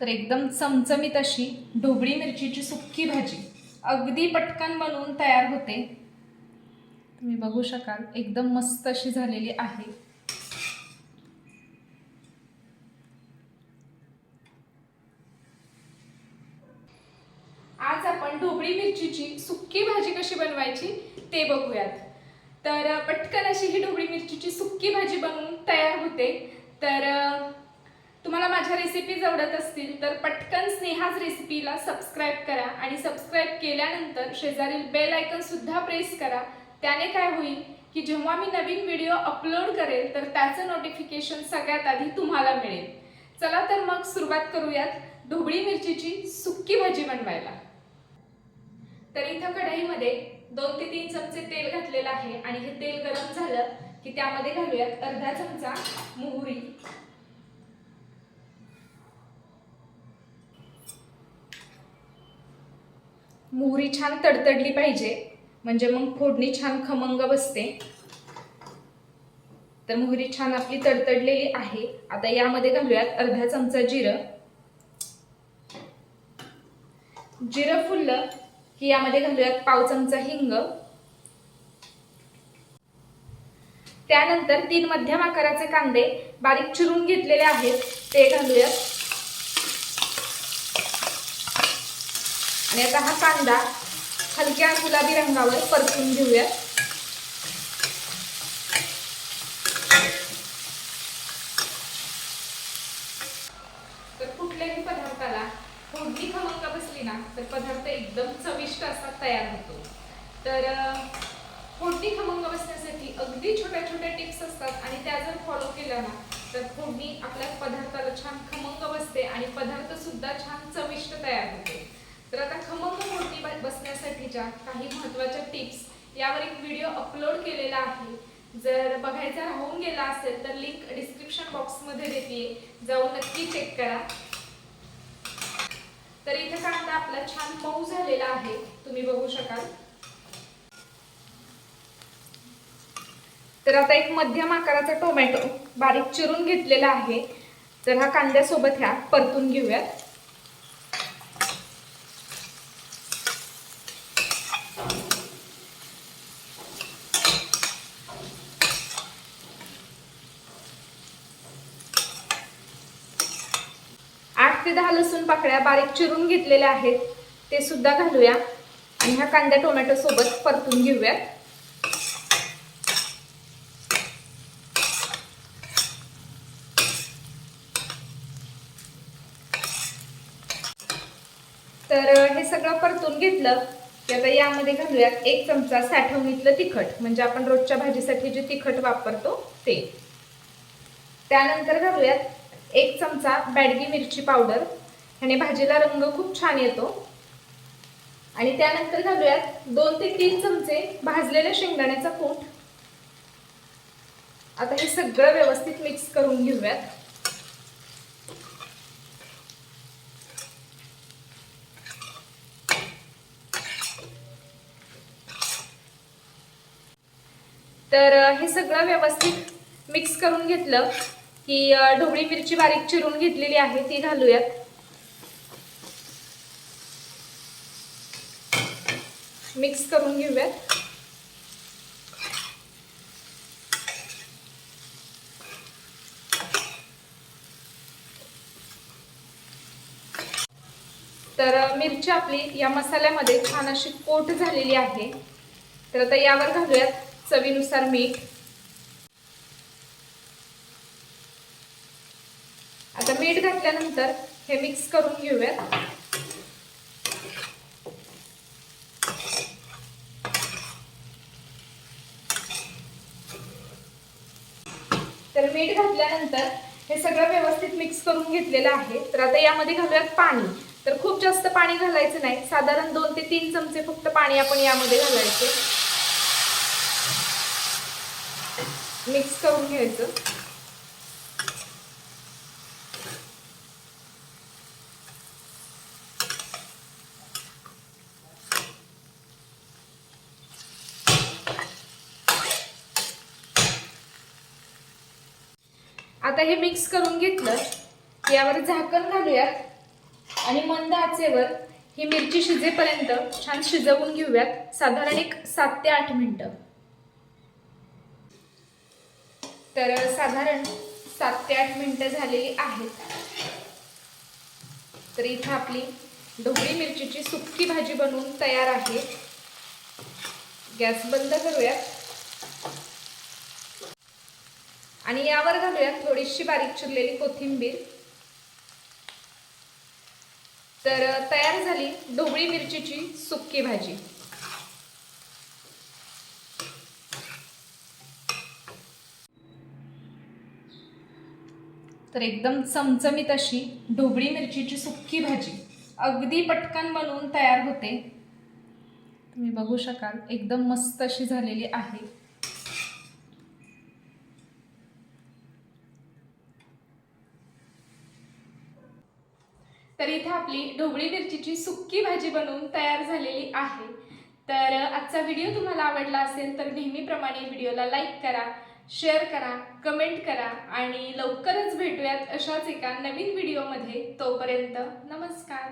तर एकदम चमचमीत अशी ढोबळी मिरचीची सुक्की भाजी. अगदी पटकन बनवून तयार होते. तुम्ही बघू शकाल एकदम मस्त अशी झालेली आहे. आज आपण ढोबळी मिरचीची सुक्की भाजी कशी बनवायची ते बघूयात. तर पटकन अशी ही ढोबळी मिरचीची सुक्की भाजी बनवून तयार होते. तर तुम्हाला माझ्या रेसिपीज आवडत असतील तर पटकन स्नेहाज रेसिपीला सबस्क्राईब करा आणि सबस्क्राईब केल्यानंतर शेजारील बेल आयकनसुद्धा प्रेस करा. त्याने काय होईल की जेव्हा मी नवीन व्हिडिओ अपलोड करेल तर त्याचं नोटिफिकेशन सगळ्यात आधी तुम्हाला मिळेल. चला तर मग सुरुवात करूयात ढोबळी मिरचीची सुक्की भाजी बनवायला. तर इथं कढईमध्ये दोन ते तीन चमचे तेल घातलेलं आहे आणि हे तेल गरम झालं की त्यामध्ये घालूयात अर्धा चमचा मोहरी मोहरी छान तडतडली पाहिजे. म्हणजे मग फोडणी छान खमंग बसते. तर मोहरी छान आपली तडतडलेली आहे. आता यामध्ये घालूयात अर्धा चमचा जिरं. जिरं फुललं की यामध्ये घालूयात पाव चमचा हिंग. त्यानंतर तीन मध्यम आकाराचे कांदे बारीक चिरून घेतलेले आहेत. ते घालूयात. आणि आता हा कांदा हलक्या गुलाबी रंगावर परतून घेऊयात तर कुठल्याही पदार्थाला फोडणी खमंग बसली ना तर पदार्थ एकदम चविष्ट असा तयार होतो. तर फोडणी खमंग बसण्यासाठी अगदी छोट्या छोट्या टिप्स असतात आणि त्या जर फॉलो केल्या ना तर फोडणी आपल्या पदार्थाला छान खमंग बसते आणि पदार्थ सुद्धा छान चविष्ट तयार होते. तर आता खमंग मूर्ती बसण्यासाठीच्या काही महत्त्वाच्या टिप्स यावर एक व्हिडिओ अपलोड केलेला आहे. जर बघायचा राहून गेला असेल तर लिंक डिस्क्रिप्शन बॉक्समध्ये देते जाऊन नक्की चेक करा. तर इथे कांदा आपला छान मऊ झालेला आहे. तुम्ही बघू शकाल. तर आता एक मध्यम आकाराचा टोमॅटो बारीक चिरून घेतलेला आहे. तर हा कांद्यासोबत ह्या परतून घेऊयात आठ ते दहा लसूण पाकळ्या बारीक चिरून घेतलेल्या आहेत. ते सुद्धा घालूया. आणि ह्या कांद्या टोमॅटो सोबत परतून घेऊयात तर हे सगळं परतून घेतलं की आता यामध्ये घालूयात एक चमचा साठवणीतलं तिखट. म्हणजे आपण रोजच्या भाजीसाठी जे तिखट वापरतो ते. त्यानंतर घालूयात एक चमचा बॅडगी मिरची पावडर. ह्याने भाजीला रंग खूप छान येतो. आणि त्यानंतर घालूयात दोन ते तीन चमचे भाजलेल्या शेंगदाण्याचा कूट. आता हे सगळं व्यवस्थित मिक्स करून घेऊयात. तर हे सगळं व्यवस्थित मिक्स करून घेतलं. की ढोबळी मिरची बारीक चिरून घेतलेली आहे ती घालूयात. मिक्स करून घेऊयात. तर मिरची आपली या मसाल्यामध्ये छान अशी कोट झालेली आहे. तर आता यावर घालूयात चवीनुसार मीठ आता मीठ घातल्यानंतर हे मिक्स करून घेऊयात. तर मीठ घातल्यानंतर हे सगळं व्यवस्थित मिक्स करून घेतलेलं आहे. तर आता यामध्ये घालूयात पाणी. तर खूप जास्त पाणी घालायचं नाही. साधारण दोन ते तीन चमचे फक्त पाणी आपण यामध्ये घालायचे. मिक्स करून घ्यायचं. आता हे मिक्स करून घेतलं यावर झाकण घालूयात. आणि मंद आचेवर ही मिरची शिजेपर्यंत छान शिजवून घेऊयात. साधारण एक सात ते आठ मिनटं. तर साधारण सात ते आठ मिनिटं झालेली आहेत. तर इथं आपली ढोबळी मिरचीची सुकी भाजी बनवून तयार आहे. गॅस बंद करूयात. आणि यावर घालूयात थोडीशी बारीक चिरलेली कोथिंबीर. तर तयार झाली ढोबळी मिरचीची सुक्की भाजी. तर एकदम चमचमीत अशी ढोबळी मिरचीची सुक्की भाजी अगदी पटकन बनवून तयार होते. तुम्ही बघू शकाल एकदम मस्त अशी झालेली आहे. तर इथे आपली ढोबळी मिरचीची सुक्की भाजी बनवून तयार झालेली आहे. तर आजचा व्हिडिओ तुम्हाला आवडला असेल तर नेहमीप्रमाणे व्हिडिओला लाईक करा शेअर करा कमेंट करा आणि लवकरच भेटूयात अशाच एका नवीन व्हिडिओमध्ये. तोपर्यंत नमस्कार.